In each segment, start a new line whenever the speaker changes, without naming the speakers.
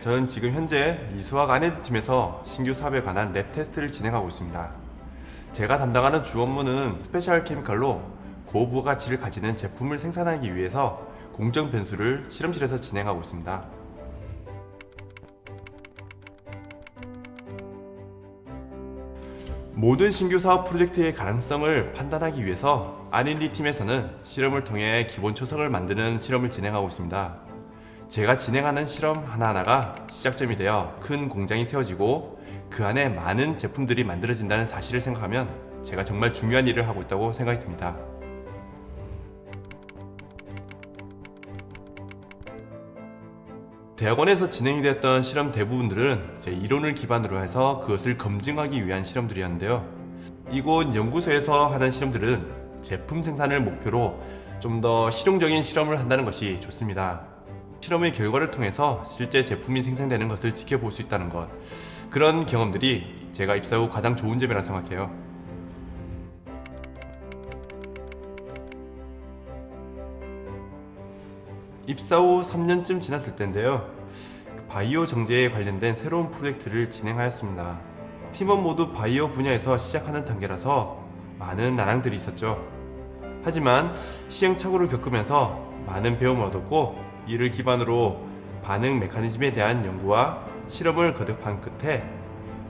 저는 지금 현재 이 수학 아내드 팀에서 신규 사업에 관한 랩 테스트를 진행하고 있습니다. 제가 담당하는 주 업무는 스페셜 케미컬로 고부가치를 가지는 제품을 생산하기 위해서 공정 변수를 실험실에서 진행하고 있습니다. 모든 신규 사업 프로젝트의 가능성을 판단하기 위해서 R&D 팀에서는 실험을 통해 기본 초석을 만드는 실험을 진행하고 있습니다. 제가 진행하는 실험 하나하나가 시작점이 되어 큰 공장이 세워지고 그 안에 많은 제품들이 만들어진다는 사실을 생각하면 제가 정말 중요한 일을 하고 있다고 생각이 듭니다. 대학원에서 진행이 되었던 실험 대부분들은 제 이론을 기반으로 해서 그것을 검증하기 위한 실험들이었는데요. 이곳 연구소에서 하는 실험들은 제품 생산을 목표로 좀 더 실용적인 실험을 한다는 것이 좋습니다. 실험의 결과를 통해서 실제 제품이 생산되는 것을 지켜볼 수 있다는 것. 그런 경험들이 제가 입사 후 가장 좋은 점이라 생각해요. 입사 후 3년쯤 지났을 때인데요. 바이오 정제에 관련된 새로운 프로젝트를 진행하였습니다. 팀원 모두 바이오 분야에서 시작하는 단계라서 많은 난항들이 있었죠. 하지만 시행착오를 겪으면서 많은 배움을 얻었고 이를 기반으로 반응 메커니즘에 대한 연구와 실험을 거듭한 끝에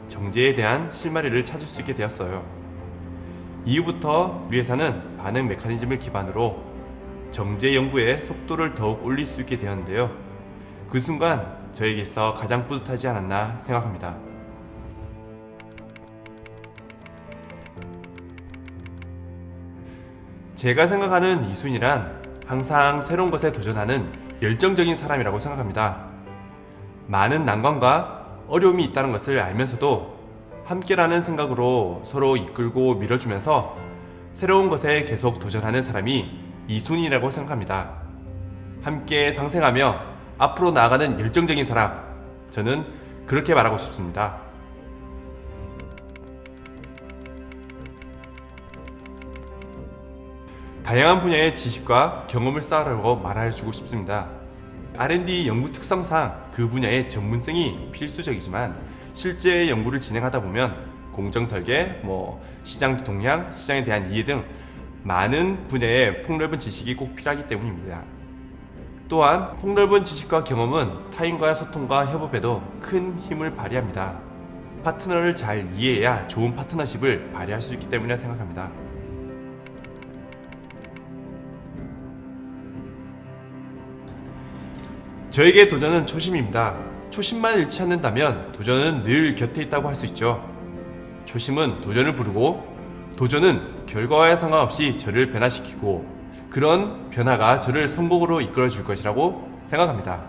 정제에 대한 실마리를 찾을 수 있게 되었어요. 이후부터 우리 회사는 반응 메커니즘을 기반으로 정제 연구의 속도를 더욱 올릴 수 있게 되었는데요. 그 순간 저에게 있어 가장 뿌듯하지 않았나 생각합니다. 제가 생각하는 이순이란 항상 새로운 것에 도전하는 열정적인 사람이라고 생각합니다. 많은 난관과 어려움이 있다는 것을 알면서도 함께라는 생각으로 서로 이끌고 밀어주면서 새로운 것에 계속 도전하는 사람이 이순이라고 생각합니다. 함께 상생하며 앞으로 나아가는 열정적인 사람, 저는 그렇게 말하고 싶습니다. 다양한 분야의 지식과 경험을 쌓으라고 말해주고 싶습니다. R&D 연구 특성상 그 분야의 전문성이 필수적이지만 실제 연구를 진행하다 보면 공정 설계, 뭐 시장 동향, 시장에 대한 이해 등 많은 분야의 폭넓은 지식이 꼭 필요하기 때문입니다. 또한 폭넓은 지식과 경험은 타인과의 소통과 협업에도 큰 힘을 발휘합니다. 파트너를 잘 이해해야 좋은 파트너십을 발휘할 수 있기 때문이라 생각합니다. 저에게 도전은 초심입니다. 초심만 잃지 않는다면 도전은 늘 곁에 있다고 할 수 있죠. 초심은 도전을 부르고 도전은 결과와의 상관없이 저를 변화시키고 그런 변화가 저를 성공으로 이끌어 줄 것이라고 생각합니다.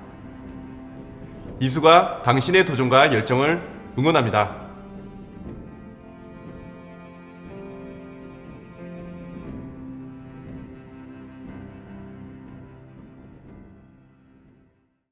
이수가 당신의 도전과 열정을 응원합니다.